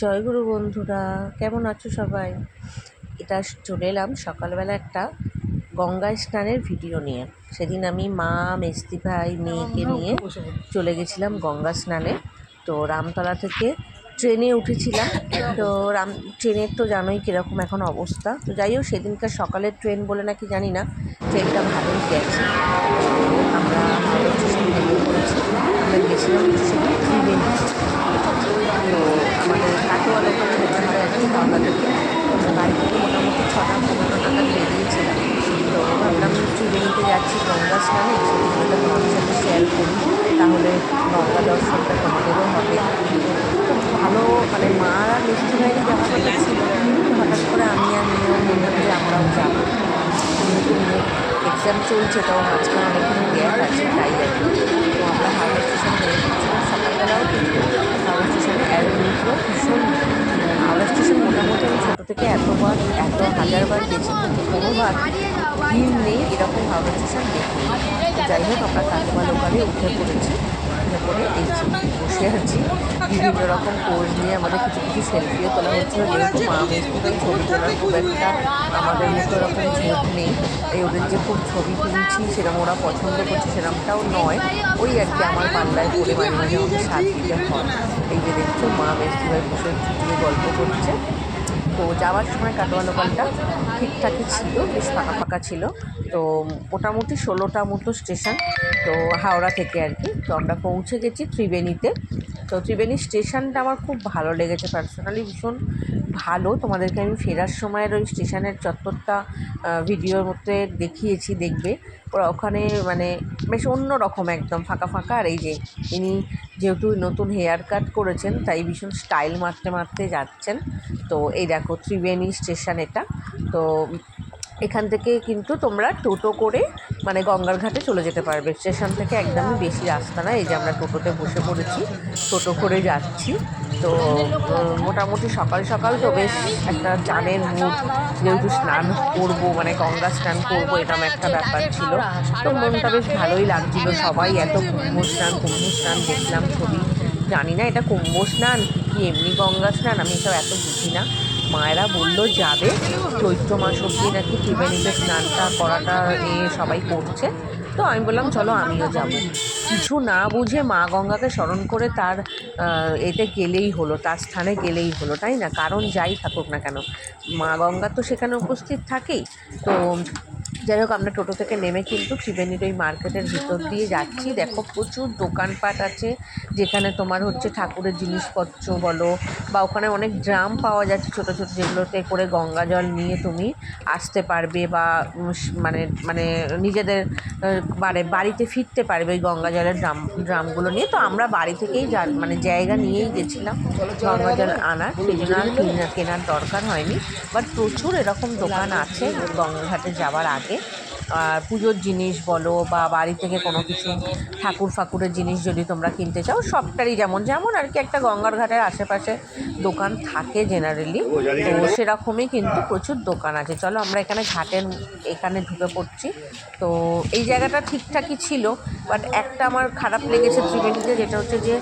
জয়গুরু বন্ধুরা কেমন আছো সবাই? এটা চলে এলাম সকালবেলা একটা গঙ্গা স্নানের ভিডিও নিয়ে। সেদিন আমি মা মেস্তি ভাই মেয়েকে নিয়ে চলে গেছিলাম গঙ্গা স্নানে। তো রামতলা থেকে ট্রেনে উঠেছিলাম। তো রাম ট্রেনের তো জানোই কীরকম এখন অবস্থা। তো যাই হোক সেদিনকার সকালের ট্রেন বলে নাকি জানি না ট্রেনটা ভালোই গেছে। আমরা আমরা গেছিলাম আমাদের কাটোয়া লোকাল যেতে হয় আর কি থেকে আমরা বাড়ি থেকে মোটামুটি ছটা পনেরো নাগাদ বেরিয়েছিলাম তো ভাবলাম ত্রিবেণীতে যাচ্ছি গঙ্গা স্নানে সেদিনটা তোমাদের সাথে শেয়ার করি তাহলে গঙ্গা দর্শনটা তোমাদেরও হবে তো ভালো মানে মা আর মিষ্টি ভাইয়ের কথা ছিল হঠাৎ করে আমি আর মেয়েও বললাম যে আমরাও যাব মেয়ের এক্সাম চলছে তো মাঝখানে অনেকক্ষণ গ্যাপ আছে তাই আর কি তো আমরা হাওড়া স্টেশন বেরিয়েছিলাম সকালবেলাও কিন্তু হাওড়া স্টেশনে অ্যারোমিটও ভীষণ হাওড়া স্টেশন মোটামুটি আমি ছোটো থেকে এতবার এত হাজারবার গেছি কিন্তু কোনোবার ভিড় নেই, এরকম হাওড়া স্টেশন দেখি যাই হোক, আমরা কাটোয়া লোকালে উঠে পড়েছি। উঠে পড়ে এই বসে আছি। বিভিন্ন রকম পোজ নিয়ে আমাদের কিছু কিছু সেলফিও তোলা হচ্ছিল যেহেতু মা মেয়েদের ছবি তোলার খুব একটা আমাদের মতো এরকম ঝোঁক নেই। এই ওদের যে খুব ছবি তুলছি সেরকম ওরা পছন্দ করছে সেরকমটাও নয়। ওই আর কি, আমার পাল্লায় পড়ে মাঝে মাঝে দিতে হয়। এই যে দেখছ, মা ভাই বসে গল্প করছে। তো যাওয়ার সময় কাটোয়া লোকালটা ঠিকঠাকই ছিল, বেশ ফাঁকা ফাঁকা ছিল। তো মোটামুটি ষোলোটা মতো স্টেশন, তো হাওড়া থেকে আর কি। তো আমরা পৌঁছে গেছি ত্রিবেণীতে। তো ত্রিবেণী স্টেশনটা আমার খুব ভালো লেগেছে পার্সোনালি ভীষণ ভালো। তোমাদেরকে আমি ফেরার সময়ের ওই স্টেশনের চত্বরটা ভিডিওর মধ্যে দেখিয়েছি, দেখবে। ওরা ওখানে মানে বেশ অন্য রকম একদম, ফাঁকা ফাঁকা। আর এই যে ইনি যেহেতু নতুন হেয়ার কাট করেছেন, তাই ভীষণ স্টাইল মারতে মারতে যাচ্ছেন। তো এই দেখো ত্রিবেণী স্টেশন এটা। তো এখান থেকে কিন্তু তোমরা টোটো করে মানে গঙ্গার ঘাটে চলে যেতে পারবে। স্টেশন থেকে একদমই বেশি রাস্তা না, এই যে আমরা টোটোতে বসে পড়েছি, টোটো করে যাচ্ছি। তো মোটামুটি সকাল সকাল তো বেশ একটা জানের মুড যেহেতু স্নান করব মানে গঙ্গা স্নান করব, এরকম একটা ব্যাপার ছিল। তো মনটা বেশ ভালোই লাগছিল, সবাই এত কুম্ভ স্নান কুম্ভ স্নান দেখলাম ছবি। জানি না এটা কুম্ভ স্নান কি এমনি গঙ্গা স্নান, আমি এসব এত বুঝি না। মায়েরা বলল, যাবে। চৈত্র মাস অব্দি নাকি ত্রিবেণীতে স্নানটা করাটা নিয়ে সবাই করছে। তো আমি বললাম, চলো আমিও যাব। কিছু না বুঝে মা গঙ্গাকে স্মরণ করে তার এতে গেলেই হলো, তার স্থানে গেলেই হলো, তাই না? কারণ যাই থাকুক না কেন, মা গঙ্গা তো সেখানে উপস্থিত থাকেই। তো যাই হোক, আমরা টোটো থেকে নেমে কিন্তু ত্রিবেণীর ওই মার্কেটের ভিতর দিয়ে যাচ্ছি। দেখো, প্রচুর দোকানপাট আছে, যেখানে তোমার হচ্ছে ঠাকুরের জিনিসপত্র বলো, বা ওখানে অনেক ড্রাম পাওয়া যাচ্ছে ছোটো ছোটো, যেগুলোতে করে গঙ্গা জল নিয়ে তুমি আসতে পারবে বা মানে মানে নিজেদের মানে বাড়িতে ফিরতে পারবে ওই গঙ্গা জলের ড্রাম, ড্রামগুলো নিয়ে। তো আমরা বাড়ি থেকেই যা মানে জায়গা নিয়েই গেছিলাম গঙ্গা জল আনার, সেই জন্য আর কেনা- কেনার দরকার হয়নি। বাট প্রচুর এরকম দোকান আছে গঙ্গাঘাটে যাওয়ার আগে। পুজোর জিনিস বলো বা বাড়ি থেকে কোনো কিছু ঠাকুর ফাকুরের জিনিস যদি তোমরা কিনতে চাও, সবটারই যেমন যেমন আর কি একটা গঙ্গার ঘাটের আশেপাশে দোকান থাকে জেনারেলি তো সেরকমই কিন্তু প্রচুর দোকান আছে। চলো আমরা এখানে ঘাটের, এখানে ঢুকে পড়ছি। তো এই জায়গাটা ঠিকঠাকই ছিল বাট একটা আমার খারাপ লেগেছে ত্রিবেণীতে, যেটা হচ্ছে যে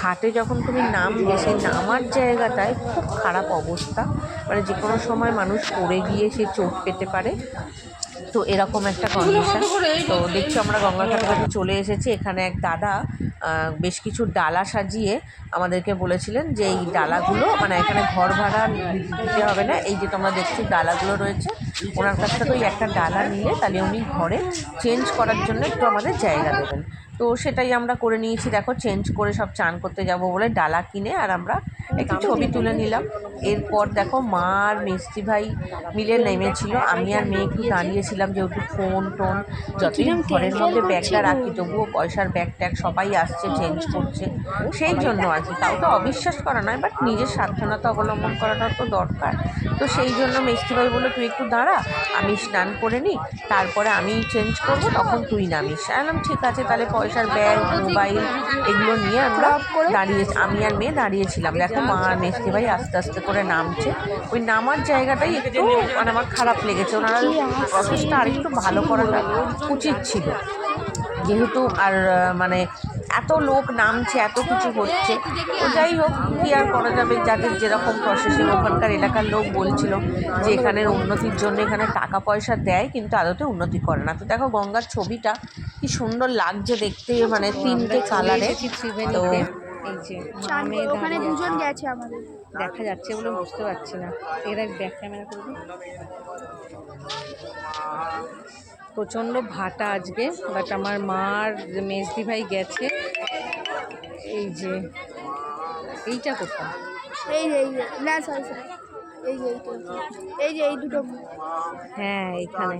ঘাটে যখন তুমি নামবে, সেই নামার জায়গাটায় খুব খারাপ অবস্থা। মানে যে কোনো সময় মানুষ পড়ে গিয়ে সে চোট পেতে পারে। তো এরকম একটা কন্ডিশন তো দেখছি আমরা গঙ্গাঘাটের কাছে চলে এসেছি। এখানে এক দাদা বেশ কিছু ডালা সাজিয়ে আমাদেরকে বলেছিলেন যে এই ডালাগুলো মানে এখানে ঘর ভাড়া দিতে হবে না। এই যে তোমরা দেখছ, ডালাগুলো রয়েছে। ওনার কাছ থেকে ওই একটা ডালা নিলে তাহলে উনি ঘরে চেঞ্জ করার জন্য একটু আমাদের জায়গা দেবেন। তো সেটাই আমরা করে নিয়েছি দেখো চেঞ্জ করে সব চান করতে যাব বলে ডালা কিনে আর আমরা একটু ছবি তুলে নিলাম। এরপর দেখো মা আর মিস্ত্রি ভাই মিলে নেমেছিল। আমি আর মেয়ে একটু দাঁড়িয়েছিলাম যেহেতু ফোন টোন যতই ঘরের মধ্যে ব্যাগটা রাখি তবুও পয়সার ব্যাগ ট্যাগ সবাই আসছে চেঞ্জ করছে। সেই জন্য আর কি তাও তো অবিশ্বাস করা নয় বাট নিজের সাবধানতা অবলম্বন করাটা তো দরকার। তো সেই জন্য মিস্ত্রি ভাই বলল তুই একটু দাঁড়া আমি স্নান করে নিই তারপরে আমি চেঞ্জ করব তখন তুই নামিস। আমি ঠিক আছে তাহলে পয়সার ব্যাগ মোবাইল এগুলো নিয়ে আমরা দাঁড়িয়ে আমি আর মেয়ে দাঁড়িয়েছিলাম। দেখো মা আর মেস্তি ভাই আস্তে আস্তে করে নামছে। ওই নামার জায়গাটাই একটু মানে আমার খারাপ লেগেছে। ওনারা প্রসেসটা আরেকটু ভালো করাটা উচিত ছিল। যেহেতু আর মানে এত লোক নামছে এত কিছু হচ্ছে। তো যাই হোক কী আর করা যাবে? যাদের যেরকম প্রসেসিং ওখানকার এলাকার লোক বলছিল যে এখানের উন্নতির জন্য এখানে টাকা পয়সা দেয় কিন্তু আদতে উন্নতি করে না। তো দেখো গঙ্গার ছবিটা কি সুন্দর লাগছে দেখতে মানে তিনটে কালারে তো এই যে চান মেয়ে করে- ওখানে দুজন গেছে আমাদের। দেখা যাচ্ছে বলে বুঝতে পারছি না। এরা ব্যাক ক্যামেরা করবে প্রচণ্ড ভাটা আজকে বাট আমার মার মেজদি ভাই গেছে। এই যে এইটা কোথায়? এই এই না সরি সরি এই যে এই যে এই দুটো। হ্যাঁ এখানে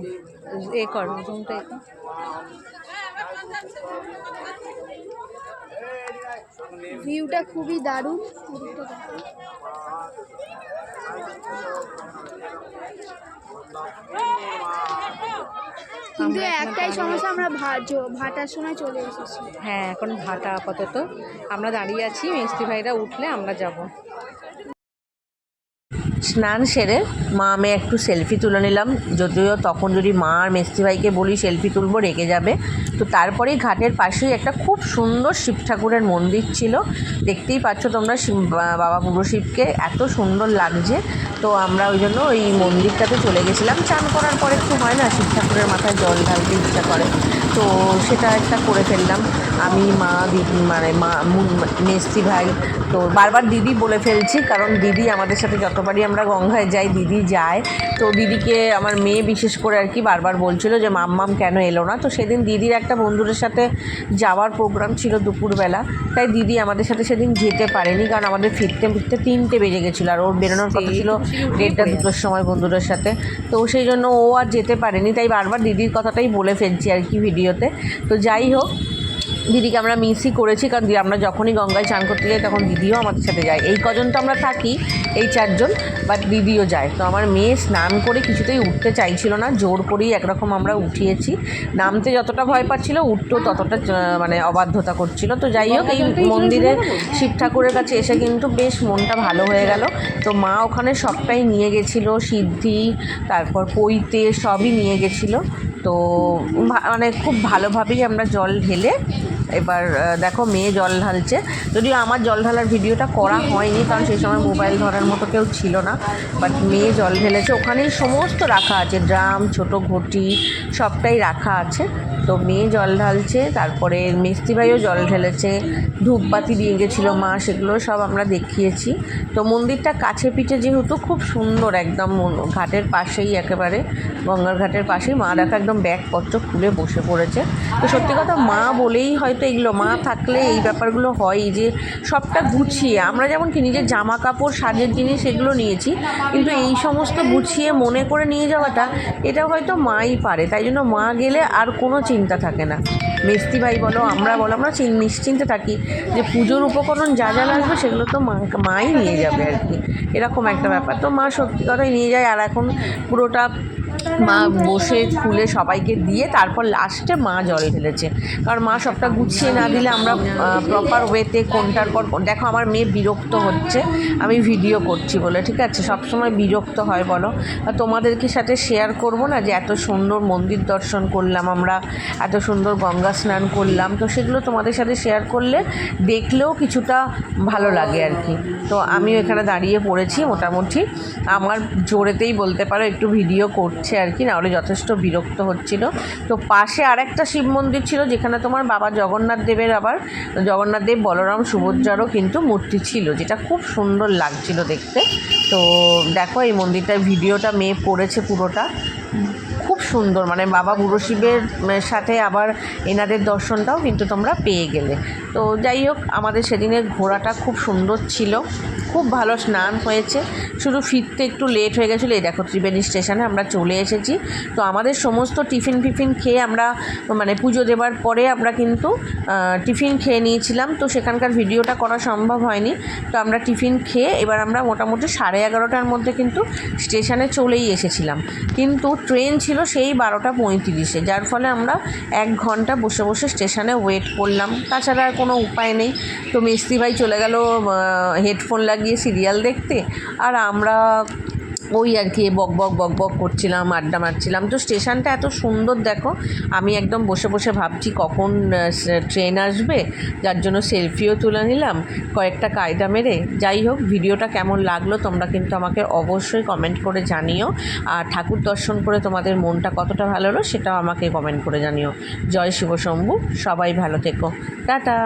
এ কর জুমটা ভিউটা খুবই দারুণ। কিন্তু একটাই সমস্যা, আমরা ভাটার সময় চলে এসেছি। হ্যাঁ এখন ভাটা আপাতত। আমরা দাঁড়িয়ে আছি, মিস্ত্রি ভাইরা উঠলে আমরা যাব। স্নান সেরে মা, আমি একটু সেলফি তুলে নিলাম। যদিও তখন যদি মা আর মেস্তি ভাইকে বলি সেলফি তুলবো, রেগে যাবে। তো তারপরেই ঘাটের পাশেই একটা খুব সুন্দর শিব ঠাকুরের মন্দির ছিল। দেখতেই পাচ্ছ তোমরা বাবা পুরো শিবকে এত সুন্দর লাগছে। তো আমরা ওই জন্য ওই মন্দিরটাতে চলে গেছিলাম। চান করার পরে একটু হয় না, শিব ঠাকুরের মাথায় জল ঢালতে ইচ্ছা করে। তো সেটা একটা করে ফেললাম। আমি, মা, দিদি মানে মা মেস্তি ভাই, তো বারবার দিদি বলে ফেলছি, কারণ দিদি আমাদের সাথে যতবারই আমরা গঙ্গায় যাই, দিদি যায়। তো দিদিকে আমার মেয়ে বিশেষ করে আর কি বারবার বলছিল যে মাম্মাম কেন এলো না? তো সেদিন দিদির একটা বন্ধুদের সাথে যাওয়ার প্রোগ্রাম ছিল দুপুরবেলা। তাই দিদি আমাদের সাথে সেদিন যেতে পারেনি, কারণ আমাদের ফিরতে ফিরতে তিনটে বেজে গেছিল, আর ওর বেরোনোর কথা ছিল দেড়টা দুটোর সময় বন্ধুদের সাথে। তো সেই জন্য ও আর যেতে পারেনি, তাই বারবার দিদির কথাটাই বলে ফেলছি আর কি ভিডিওতে। তো যাই হোক দিদিকে আমরা মিসই করেছি কারণ দি- আমরা যখনই গঙ্গায় চান করতে যাই তখন দিদিও আমাদের সাথে যায়। এই কজন তো আমরা থাকি এই চারজন বাট দিদিও যায়। তো আমার মেয়ে স্নান করে কিছুতেই উঠতে চাইছিল না জোর করেই একরকম আমরা উঠিয়েছি। নামতে যতটা ভয় পাচ্ছিল উঠতেও ততটা মানে অবাধ্যতা করছিল। তো যাই হোক এই মন্দিরে শিব ঠাকুরের কাছে এসে কিন্তু বেশ মনটা ভালো হয়ে গেল। তো মা ওখানে সবটাই নিয়ে গেছিল সিদ্ধি তারপর পৈতে সবই নিয়ে গেছিল। তো মানে খুব ভালোভাবেই আমরা জল ঢেলে এবার দেখো মেয়ে জল ঢালছে। যদিও আমার জল ঢালার ভিডিওটা করা হয়নি, কারণ সেই সময় মোবাইল ধরার মতো কেউ ছিল না। বাট মেয়ে জল ঢেলেছে। ওখানেই সমস্ত রাখা আছে। ড্রাম, ছোট ঘটি, সবটাই রাখা আছে। তো মেয়ে জল ঢালছে, তারপরে মিস্ত্রি ভাইও জল ঢেলেছে, ধূপবাতি দিয়ে গেছিল মা, সেগুলো সব আমরা দেখিয়েছি। তো মন্দিরটা কাছে পিঠে যেহেতু খুব সুন্দর একদম ঘাটের পাশেই একেবারে, গঙ্গার ঘাটের পাশেই, মা দেখা একদম ব্যাগপত্র খুলে বসে পড়েছে। তো সত্যি কথা মা বলেই হয়তো এগুলো, মা থাকলে এই ব্যাপারগুলো হয় যে সবটা গুছিয়ে, আমরা যেমন কি নিজের জামা কাপড় সাজের জিনিস এগুলো নিয়েছি, কিন্তু এই সমস্ত গুছিয়ে মনে করে নিয়ে যাওয়াটা, এটা হয়তো মাই পারে। তাই জন্য মা গেলে আর কোনো চিন্তা থাকে না। মেস্তি ভাই বলো, আমরা বলো, আমরা চিন- নিশ্চিন্তে থাকি যে পুজোর উপকরণ যা যা লাগবে সেগুলো তো মা মাই নিয়ে যাবে আর কি। এরকম একটা ব্যাপার। তো মা সত্যি কথাই নিয়ে যায়, আর এখন পুরোটা মা বসে খুলে সবাইকে দিয়ে তারপর লাস্টে মা জল ঢেলেছে। কারণ মা সবটা গুছিয়ে না দিলে আমরা প্রপার ওয়েতে কোনটার পর দেখো আমার মেয়ে বিরক্ত হচ্ছে। আমি ভিডিও করছি বলে ঠিক আছে? সবসময় বিরক্ত হয় বলো। আর তোমাদেরকে সাথে শেয়ার করব না যে এত সুন্দর মন্দির দর্শন করলাম আমরা এত সুন্দর গঙ্গা স্নান করলাম। তো সেগুলো তোমাদের সাথে শেয়ার করলে দেখলেও কিছুটা ভালো লাগে আর কি। তো আমিও এখানে দাঁড়িয়ে পড়েছি মোটামুটি। আমার জোরেতেই বলতে পারো একটু ভিডিও করছে আর কি, নাহলে যথেষ্ট বিরক্ত হচ্ছিল। তো পাশে আরেকটা শিব মন্দির ছিল, যেখানে তোমার বাবা জগন্নাথ দেবের আবার, জগন্নাথ দেব বলরাম সুভদ্রারও কিন্তু মূর্তি ছিল, যেটা খুব সুন্দর লাগছিল দেখতে। তো দেখো এই মন্দিরটার ভিডিওটা মেয়ে পড়েছে পুরোটা। খুব সুন্দর মানে বাবা বুড়ো শিবের সাথে আবার এনাদের দর্শনটাও কিন্তু তোমরা পেয়ে গেলে। তো যাই হোক, আমাদের সেদিনের ঘোরাটা খুব সুন্দর ছিল। খুব ভালো স্নান হয়েছে। শুধু ফিরতে একটু লেট হয়ে গেছিল। এই দেখো ত্রিবেণী স্টেশনে আমরা চলে এসেছি। তো আমাদের সমস্ত টিফিন ফিফিন খেয়ে আমরা মানে পুজো দেওয়ার পরে আমরা কিন্তু টিফিন খেয়ে নিয়েছিলাম। তো সেখানকার ভিডিওটা করা সম্ভব হয়নি। তো আমরা টিফিন খেয়ে এবার আমরা মোটামুটি সাড়ে এগারোটার মধ্যে কিন্তু স্টেশনে চলেই এসেছিলাম। কিন্তু ট্রেন ছিল সেই বারোটা পঁয়ত্রিশে, যার ফলে আমরা এক ঘণ্টা বসে বসে স্টেশনে ওয়েট করলাম। তাছাড়া আর কোনো উপায় নেই। তো মিস্ত্রি ভাই চলে গেল হেডফোন লাগিয়ে সিরিয়াল দেখতে, আর আমরা ওই আর কি বক বক বক বক করছিলাম, আড্ডা মারছিলাম। তো স্টেশনটা এত সুন্দর দেখো, আমি একদম বসে বসে ভাবছি কখন ট্রেন আসবে, যার জন্য সেলফিও তুলে নিলাম, কয়েকটা কায়দা মেরে। যাই হোক, ভিডিওটা কেমন লাগল তোমরা কিন্তু আমাকে অবশ্যই কমেন্ট করে জানিও, আর ঠাকুর দর্শন করে তোমাদের মনটা কতটা ভালো হলো সেটাও আমাকে কমেন্ট করে জানিও। জয় শিব শম্ভু সবাই ভালো থেকো। টাটা!